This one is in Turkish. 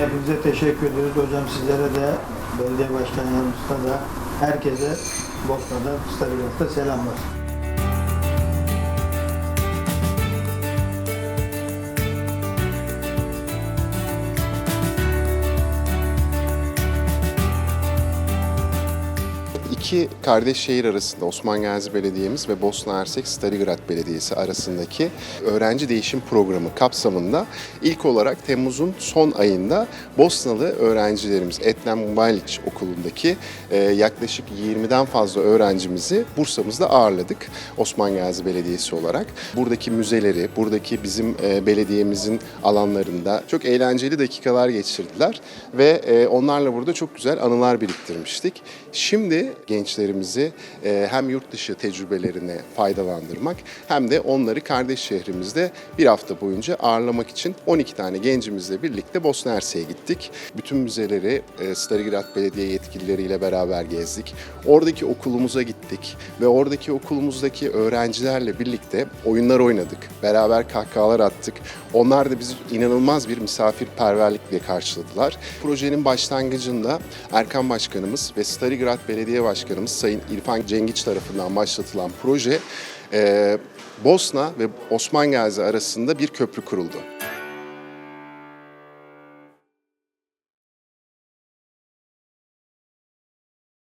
Hepinize teşekkür ediyoruz. Hocam sizlere de, belediye başkan yardımcısına da, herkese Bosna'da, Stabilat'ta selamlar. İki kardeş şehir arasında Osman Gazi Belediye'miz ve Bosna Hersek Starigrad Belediyesi arasındaki öğrenci değişim programı kapsamında ilk olarak Temmuz'un son ayında Bosnalı öğrencilerimiz Etnem Maliç Okulu'ndaki e, yaklaşık 20'den fazla öğrencimizi Bursa'mızda ağırladık Osman Gazi Belediyesi olarak. Buradaki müzeleri, buradaki bizim e, belediyemizin alanlarında çok eğlenceli dakikalar geçirdiler ve e, onlarla burada çok güzel anılar biriktirmiştik. Şimdi gençlerimizi e, hem yurt dışı tecrübelerine faydalandırmak hem de onları kardeş şehrimizde bir hafta boyunca ağırlamak için 12 tane gencimizle birlikte Bosna Hersek'e gittik. Bütün müzeleri e, Starigrad Belediye yetkilileriyle beraber gezdik. Oradaki okulumuza gittik ve oradaki okulumuzdaki öğrencilerle birlikte oyunlar oynadık. Beraber kahkahalar attık. Onlar da bizi inanılmaz bir misafirperverlikle karşıladılar. Projenin başlangıcında Erkan Başkanımız ve Starigrad Belediye Başkanımız Sayın İrfan Cengiç tarafından başlatılan proje Bosna ve Osman arasında bir köprü kuruldu.